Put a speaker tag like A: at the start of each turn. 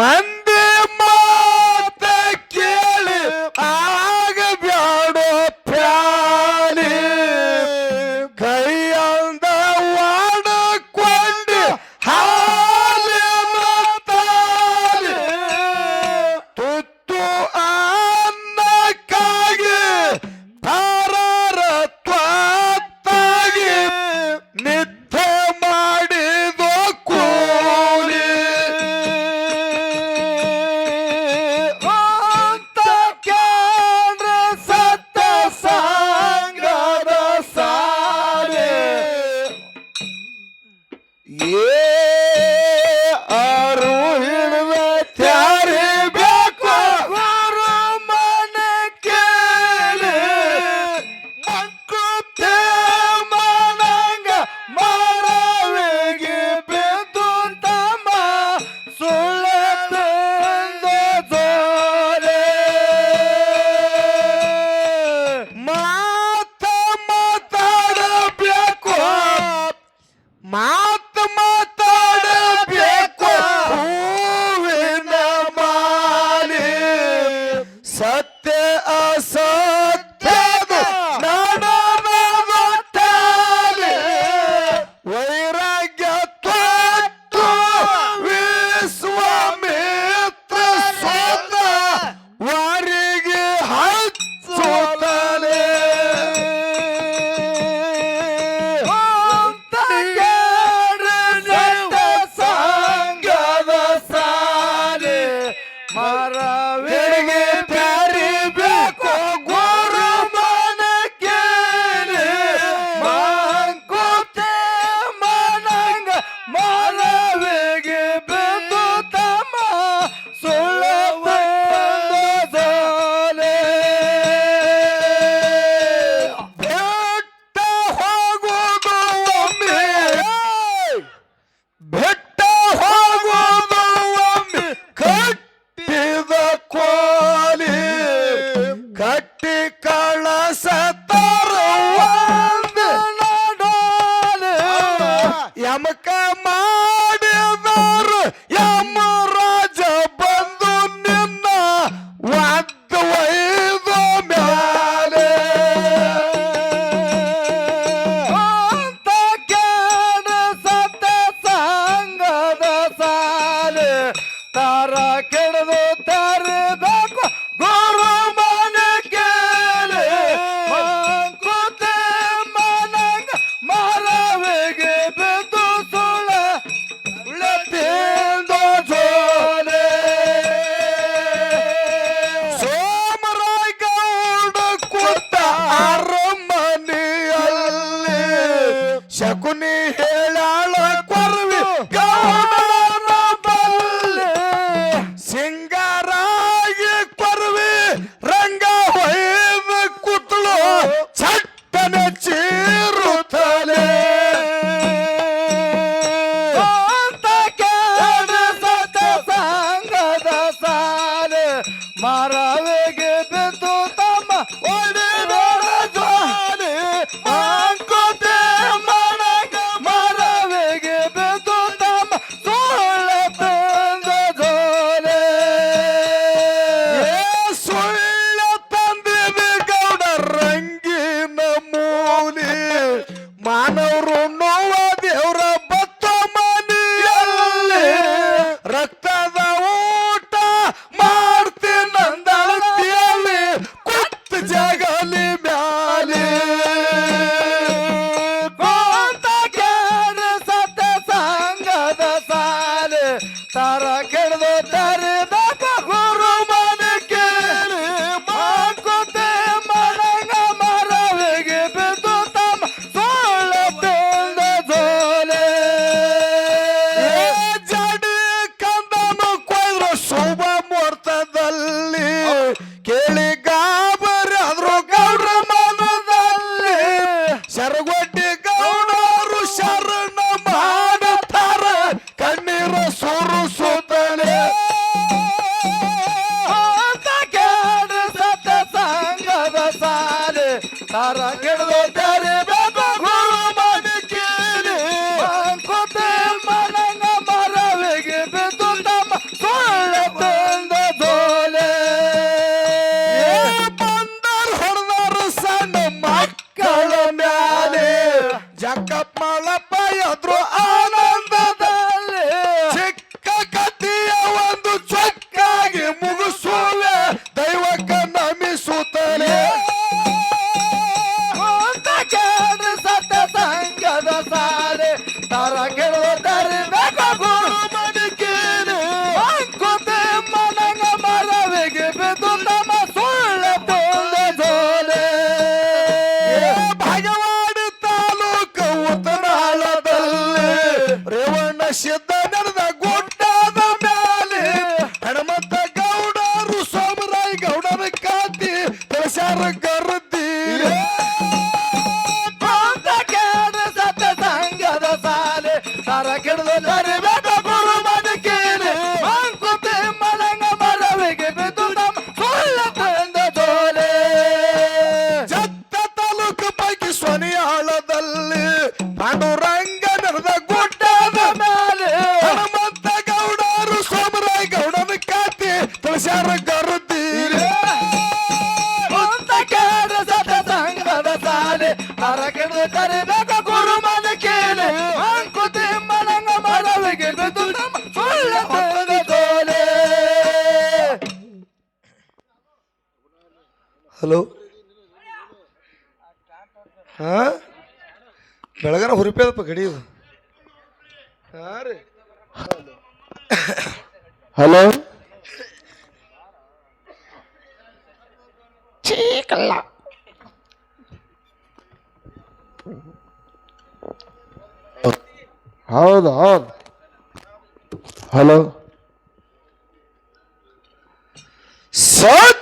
A: man நமக்கு ರಾಗಿ ಪರ್ವಿ ರಂಗ ಹೊಯ್ದ ಕುತ್ತಳು ಚಟ್ಟನೆ ಚೀರುತ್ತಲೇ. ಸಂಗದ ಸಾಲ ಮಾರವೇ ತಾರ ಕೆಡದೋತಾರ ಸಾಲ ತಾರ
B: ಕೆಡದೋತಾರೆ ತಾಲೂಕು ಪೈಕಿ
A: ಸೊನೆಯಾಳದಲ್ಲಿ ಪಾಂಡುರಂಗನದ
B: ಗುಡ್ ಹಾಂ? ಬೆಳಗಾನ ಹುರಿಪೇದಪ್ಪ ಗಡಿ ಅದು ಹಾಂ ರೀ. ಹಲೋ? ಚೀಕಲ್ಲ ಹೌದು ಹೌದು. ಹಲೋ? ಸತ್